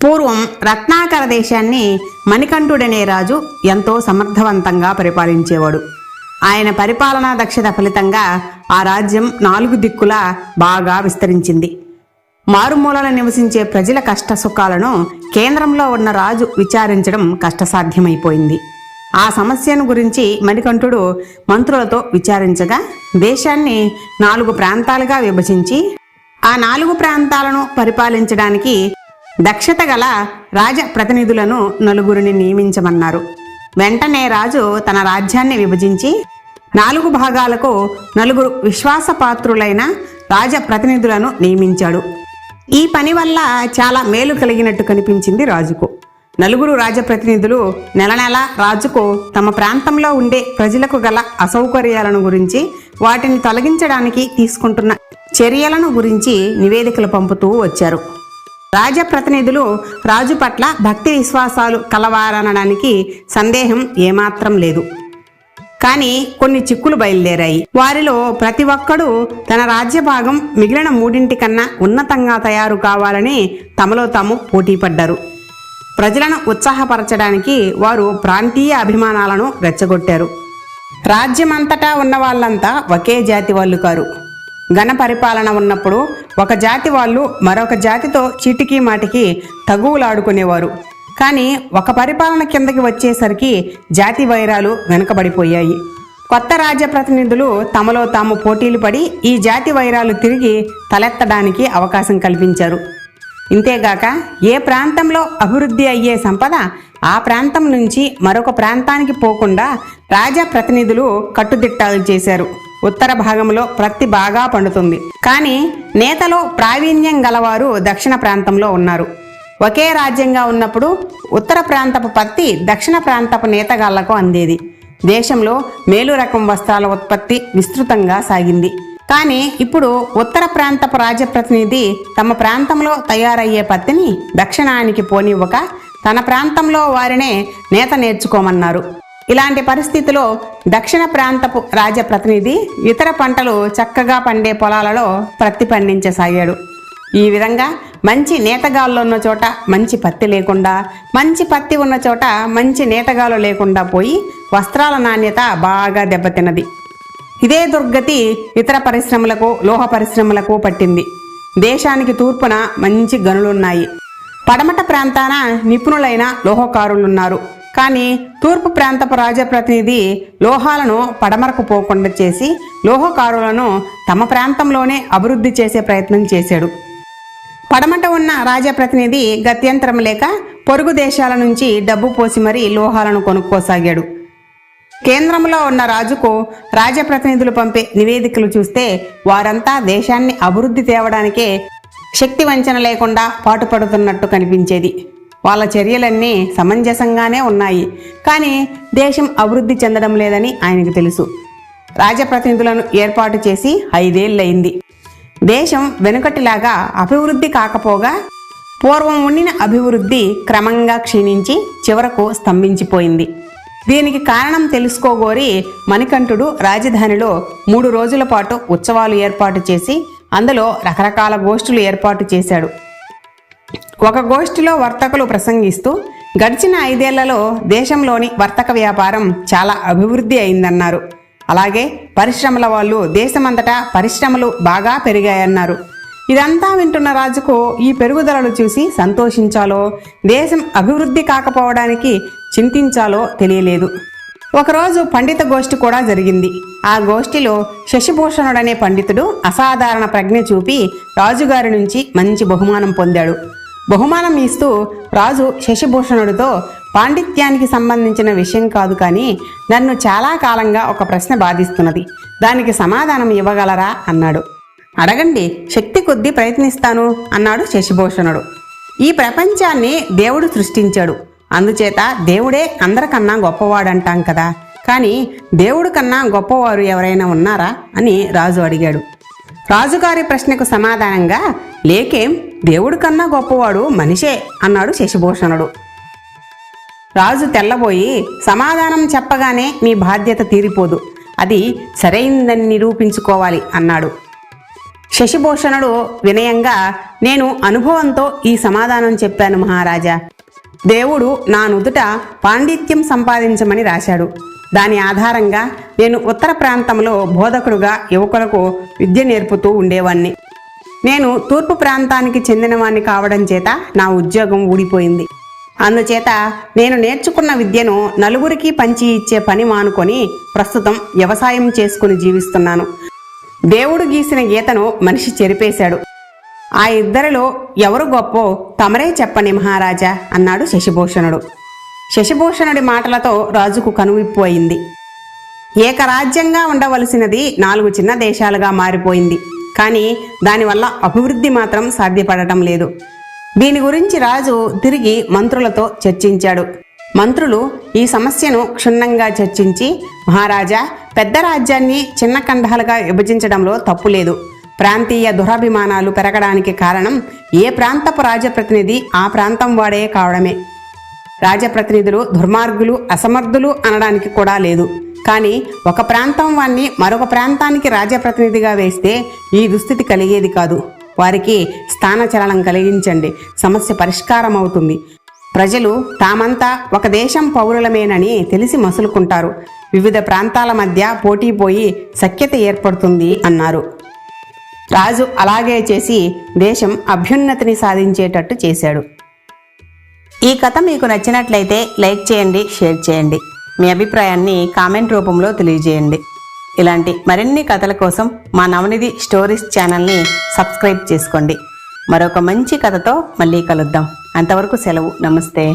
పూర్వం రత్నాకర దేశాన్ని మణికంఠుడనే రాజు ఎంతో సమర్థవంతంగా పరిపాలించేవాడు. ఆయన పరిపాలనా దక్షత ఫలితంగా ఆ రాజ్యం నాలుగు దిక్కులా బాగా విస్తరించింది. మారుమూలన నివసించే ప్రజల కష్ట సుఖాలను కేంద్రంలో ఉన్న రాజు విచారించడం కష్టసాధ్యమైపోయింది. ఆ సమస్యను గురించి మణికంఠుడు మంత్రులతో విచారించగా దేశాన్ని నాలుగు ప్రాంతాలుగా విభజించి ఆ నాలుగు ప్రాంతాలను పరిపాలించడానికి దక్షత గల రాజ ప్రతినిధులను నలుగురిని నియమించమన్నారు. వెంటనే రాజు తన రాజ్యాన్ని విభజించి నాలుగు భాగాలకు నలుగురు విశ్వాసపాత్రులైన రాజ ప్రతినిధులను నియమించాడు. ఈ పని వల్ల చాలా మేలు కలిగినట్టు కనిపించింది రాజుకు. నలుగురు రాజప్రతినిధులు నెల నెల రాజుకు తమ ప్రాంతంలో ఉండే ప్రజలకు గల అసౌకర్యాలను గురించి వాటిని తొలగించడానికి తీసుకుంటున్న చర్యలను గురించి నివేదికలు పంపుతూ వచ్చారు. రాజప్రతినిధులు రాజు పట్ల భక్తి విశ్వాసాలు కలవారనడానికి సందేహం ఏమాత్రం లేదు. కానీ కొన్ని చిక్కులు బయలుదేరాయి. వారిలో ప్రతి ఒక్కడూ తన రాజ్య భాగం మిగిలిన మూడింటికన్నా ఉన్నతంగా తయారు కావాలని తమలో తాము పోటీపడ్డారు. ప్రజలను ఉత్సాహపరచడానికి వారు ప్రాంతీయ అభిమానాలను రెచ్చగొట్టారు. రాజ్యమంతటా ఉన్న వాళ్ళంతా ఒకే జాతి వాళ్ళు కారు. ఘన పరిపాలన ఉన్నప్పుడు ఒక జాతి వాళ్ళు మరొక జాతితో చీటికి మాటికి తగువులాడుకునేవారు. కానీ ఒక పరిపాలన కిందకి వచ్చేసరికి జాతి వైరాలు వెనుకబడిపోయాయి. కొత్త రాజ్య ప్రతినిధులు తమలో తాము పోటీలు పడి ఈ జాతి వైరాలు తిరిగి తలెత్తడానికి అవకాశం కల్పించారు. ఇంతేగాక ఏ ప్రాంతంలో అభివృద్ధి అయ్యే సంపద ఆ ప్రాంతం నుంచి మరొక ప్రాంతానికి పోకుండా రాజా ప్రతినిధులు కట్టుదిట్టాలు చేశారు. ఉత్తర భాగంలో ప్రత్తి బాగా పండుతుంది. కానీ నేతలో ప్రావీణ్యం గలవారు దక్షిణ ప్రాంతంలో ఉన్నారు. ఒకే రాజ్యంగా ఉన్నప్పుడు ఉత్తర ప్రాంతపు పత్తి దక్షిణ ప్రాంతపు నేతగాళ్ళకు అందేది. దేశంలో మేలు రకం వస్త్రాల ఉత్పత్తి విస్తృతంగా సాగింది. కానీ ఇప్పుడు ఉత్తర ప్రాంతపు రాజప్రతినిధి తమ ప్రాంతంలో తయారయ్యే పత్తిని దక్షిణానికి పోనివ్వక తన ప్రాంతంలో వారినే నేత నేర్చుకోమన్నారు. ఇలాంటి పరిస్థితిలో దక్షిణ ప్రాంతపు రాజప్రతినిధి ఇతర పంటలు చక్కగా పండే పొలాలలో పత్తి పండించసాగాడు. ఈ విధంగా మంచి నేతగాళ్ళు ఉన్న చోట మంచి పత్తి లేకుండా మంచి పత్తి ఉన్న చోట మంచి నేతగాలు లేకుండా పోయి వస్త్రాల నాణ్యత బాగా దెబ్బతిన్నది. ఇదే దుర్గతి ఇతర పరిశ్రమలకు లోహ పరిశ్రమలకు పట్టింది. దేశానికి తూర్పున మంచి గనులున్నాయి. పడమట ప్రాంతాన నిపుణులైన లోహకారులున్నారు. కానీ తూర్పు ప్రాంతపు రాజప్రతినిధి లోహాలను పడమరకు పోకుండా చేసి లోహకారులను తమ ప్రాంతంలోనే అభివృద్ధి చేసే ప్రయత్నం చేశాడు. పడమట ఉన్న రాజప్రతినిధి గత్యంతరం లేక పొరుగు దేశాల నుంచి డబ్బు పోసి మరీ లోహాలను కొనుక్కోసాగాడు. కేంద్రంలో ఉన్న రాజుకు రాజప్రతినిధులు పంపే నివేదికలు చూస్తే వారంతా దేశాన్ని అభివృద్ధి తేవడానికే శక్తి వంచన లేకుండా పాటుపడుతున్నట్టు కనిపించేది. వాళ్ళ చర్యలన్నీ సమంజసంగానే ఉన్నాయి. కానీ దేశం అభివృద్ధి చెందడం లేదని ఆయనకు తెలుసు. రాజప్రతినిధులను ఏర్పాటు చేసి ఐదేళ్ళయింది. దేశం వెనుకటిలాగా అభివృద్ధి కాకపోగా పూర్వం ఉండిన అభివృద్ధి క్రమంగా క్షీణించి చివరకు స్తంభించిపోయింది. దీనికి కారణం తెలుసుకోగోరి మణికంఠుడు రాజధానిలో మూడు రోజుల పాటు ఉత్సవాలు ఏర్పాటు చేసి అందులో రకరకాల గోష్ఠులు ఏర్పాటు చేశాడు. ఒక గోష్ఠిలో వర్తకులు ప్రసంగిస్తూ గడిచిన ఐదేళ్ళలో దేశంలోని వర్తక వ్యాపారం చాలా అభివృద్ధి అయిందన్నారు. అలాగే పరిశ్రమల వాళ్ళు దేశమంతటా పరిశ్రమలు బాగా పెరిగాయన్నారు. ఇదంతా వింటున్న రాజుకు ఈ పెరుగుదలను చూసి సంతోషించాలో దేశం అభివృద్ధి కాకపోవడానికి చింతించాలో తెలియలేదు. ఒకరోజు పండిత గోష్ఠి కూడా జరిగింది. ఆ గోష్ఠిలో శశిభూషణుడనే పండితుడు అసాధారణ ప్రజ్ఞ చూపి రాజుగారి నుంచి మంచి బహుమానం పొందాడు. బహుమానం ఇస్తూ రాజు శశిభూషణుడితో పాండిత్యానికి సంబంధించిన విషయం కాదు కానీ నన్ను చాలా కాలంగా ఒక ప్రశ్న బాధిస్తున్నది. దానికి సమాధానం ఇవ్వగలరా? అన్నాడు. అడగండి శక్తి కొద్దీ ప్రయత్నిస్తాను అన్నాడు శశిభూషణుడు. ఈ ప్రపంచాన్ని దేవుడు సృష్టించాడు. అందుచేత దేవుడే అందరికన్నా గొప్పవాడంటాం కదా. కానీ దేవుడు కన్నా గొప్పవారు ఎవరైనా ఉన్నారా? అని రాజు అడిగాడు. రాజుగారి ప్రశ్నకు సమాధానంగా లేకేం దేవుడి కన్నా గొప్పవాడు మనిషే అన్నాడు శశిభూషణుడు. రాజు తెల్లబోయి సమాధానం చెప్పగానే మీ బాధ్యత తీరిపోదు. అది సరైందని నిరూపించుకోవాలి అన్నాడు. శశిభూషణుడు వినయంగా నేను అనుభవంతో ఈ సమాధానం చెప్పాను మహారాజా. దేవుడు నా నుదుట పాండిత్యం సంపాదించమని రాశాడు. దాని ఆధారంగా నేను ఉత్తర ప్రాంతంలో బోధకుడుగా యువకులకు విద్య నేర్పుతూ ఉండేవాణ్ణి. నేను తూర్పు ప్రాంతానికి చెందినవాణ్ణి కావడం చేత నా ఉద్యోగం ఊడిపోయింది. అందుచేత నేను నేర్చుకున్న విద్యను నలుగురికి పంచి ఇచ్చే పని మానుకొని ప్రస్తుతం వ్యవసాయం చేసుకుని జీవిస్తున్నాను. దేవుడు గీసిన గీతను మనిషి చెరిపేశాడు. ఆ ఇద్దరిలో ఎవరు గొప్పో తమరే చెప్పని మహారాజా అన్నాడు శశిభూషణుడు. శశిభూషణుడి మాటలతో రాజుకు కనువిప్పు అయింది. ఏకరాజ్యంగా ఉండవలసినది నాలుగు చిన్న దేశాలుగా మారిపోయింది. కానీ దానివల్ల అభివృద్ధి మాత్రం సాధ్యపడటం లేదు. దీని గురించి రాజు తిరిగి మంత్రులతో చర్చించాడు. మంత్రులు ఈ సమస్యను క్షుణ్ణంగా చర్చించి మహారాజా పెద్ద రాజ్యాన్ని చిన్న ఖండాలుగా విభజించడంలో తప్పు లేదు. ప్రాంతీయ దురాభిమానాలు పెరగడానికి కారణం ఏ ప్రాంతపు రాజప్రతినిధి ఆ ప్రాంతం వాడే కావడమే. రాజప్రతినిధులు దుర్మార్గులు అసమర్థులు అనడానికి కూడా లేదు. కానీ ఒక ప్రాంతం వాణ్ణి మరొక ప్రాంతానికి రాజప్రతినిధిగా వేస్తే ఈ దుస్థితి కలిగేది కాదు. వారికి స్థానచలనం కలిగించండి. సమస్య పరిష్కారం అవుతుంది. ప్రజలు తామంతా ఒక దేశం పౌరులమేనని తెలిసి మసులుకుంటారు. వివిధ ప్రాంతాల మధ్య పోటీ పోయి సఖ్యత ఏర్పడుతుంది అన్నారు. రాజు అలాగే చేసి దేశం అభ్యున్నతిని సాధించేటట్టు చేశాడు. ఈ కథ మీకు నచ్చినట్లయితే లైక్ చేయండి షేర్ చేయండి. మీ అభిప్రాయాన్ని కామెంట్ రూపంలో తెలియజేయండి. ఇలాంటి మరిన్ని కథల కోసం మా నవనిధి స్టోరీస్ ఛానల్ని సబ్స్క్రైబ్ చేసుకోండి. మరొక మంచి కథతో మళ్ళీ కలుద్దాం. అంతవరకు సెలవు. నమస్తే.